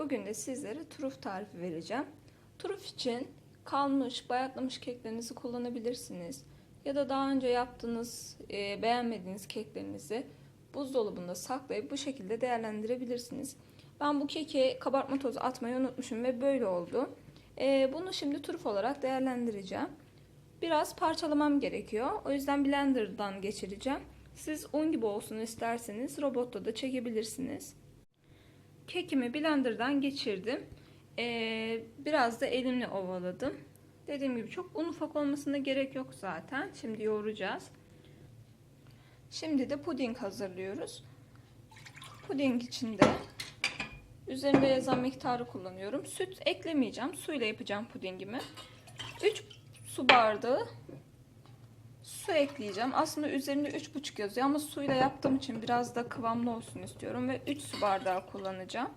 Bugün de sizlere truf tarifi vereceğim. Truf için kalmış, bayatlamış keklerinizi kullanabilirsiniz. Ya da daha önce yaptığınız, e, beğenmediğiniz keklerinizi buzdolabında saklayıp bu şekilde değerlendirebilirsiniz. Ben bu keke kabartma tozu atmayı unutmuşum ve böyle oldu. E, bunu şimdi truf olarak değerlendireceğim. Biraz parçalamam gerekiyor. O yüzden blenderdan geçireceğim. Siz un gibi olsun isterseniz robotta da çekebilirsiniz. Kekimi blenderdan geçirdim. Ee, biraz da elimle ovaladım. Dediğim gibi çok un ufak olmasına gerek yok zaten. Şimdi yoğuracağız. Şimdi de puding hazırlıyoruz. Puding için de üzerinde yazan miktarı kullanıyorum. Süt eklemeyeceğim. Suyla yapacağım pudingimi. 3 su bardağı su ekleyeceğim. Aslında üzerinde 3,5 yazıyor ama suyla yaptığım için biraz da kıvamlı olsun istiyorum ve 3 su bardağı kullanacağım.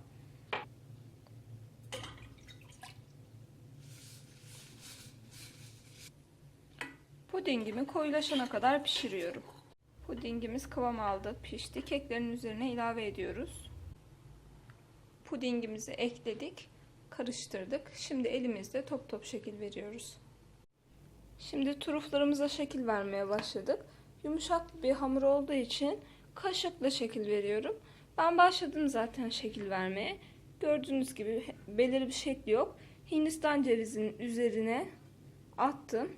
Pudingimi koyulaşana kadar pişiriyorum. Pudingimiz kıvam aldı, pişti. Keklerin üzerine ilave ediyoruz. Pudingimizi ekledik, karıştırdık. Şimdi elimizde top top şekil veriyoruz. Şimdi turuflarımıza şekil vermeye başladık. Yumuşak bir hamur olduğu için kaşıkla şekil veriyorum. Ben başladım zaten şekil vermeye. Gördüğünüz gibi belirli bir şekli yok. Hindistan cevizinin üzerine attım.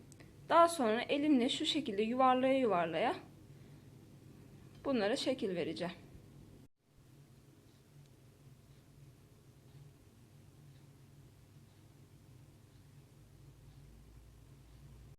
Daha sonra elimle şu şekilde yuvarlaya yuvarlaya bunlara şekil vereceğim.